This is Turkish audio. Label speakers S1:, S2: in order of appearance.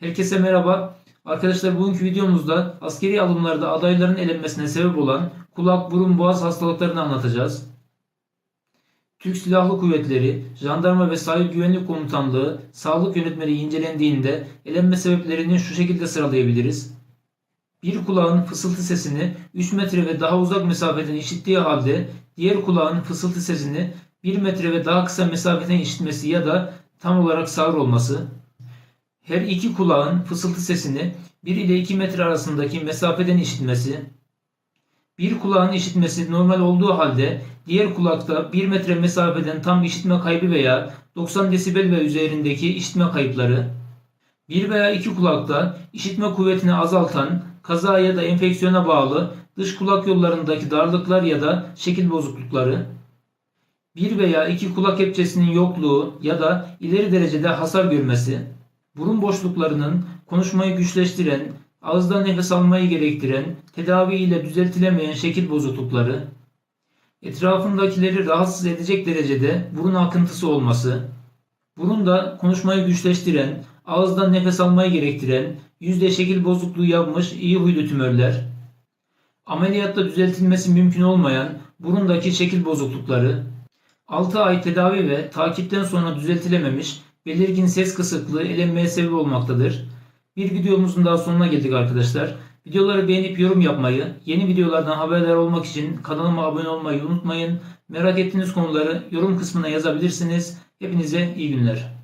S1: Herkese merhaba. Arkadaşlar bugünkü videomuzda askeri alımlarda adayların elenmesine sebep olan kulak, burun, boğaz hastalıklarını anlatacağız. Türk Silahlı Kuvvetleri, Jandarma ve Sahil Güvenlik Komutanlığı sağlık yönetmeliği incelendiğinde elenme sebeplerini şu şekilde sıralayabiliriz. Bir kulağın fısıltı sesini 3 metre ve daha uzak mesafeden işittiği halde diğer kulağın fısıltı sesini 1 metre ve daha kısa mesafeden işitmesi ya da tam olarak sağır olması. Her iki kulağın fısıltı sesini 1 ile 2 metre arasındaki mesafeden işitmesi. Bir kulağın işitmesi normal olduğu halde diğer kulakta 1 metre mesafeden tam işitme kaybı veya 90 desibel ve üzerindeki işitme kayıpları. Bir veya iki kulakta işitme kuvvetini azaltan kaza ya da enfeksiyona bağlı dış kulak yollarındaki darlıklar ya da şekil bozuklukları. Bir veya iki kulak kepçesinin yokluğu ya da ileri derecede hasar görmesi. Burun boşluklarının konuşmayı güçleştiren, ağızdan nefes almayı gerektiren, tedavi ile düzeltilemeyen şekil bozuklukları, etrafındakileri rahatsız edecek derecede burun akıntısı olması, burunda konuşmayı güçleştiren, ağızdan nefes almayı gerektiren, yüzde şekil bozukluğu yapmış iyi huylu tümörler, ameliyatta düzeltilmesi mümkün olmayan burundaki şekil bozuklukları, 6 ay tedavi ve takipten sonra düzeltilememiş belirgin ses kısıklığı elenmeye sebep olmaktadır. Bir videomuzun daha sonuna geldik arkadaşlar. Videoları beğenip yorum yapmayı, yeni videolardan haberdar olmak için kanalıma abone olmayı unutmayın. Merak ettiğiniz konuları yorum kısmına yazabilirsiniz. Hepinize iyi günler.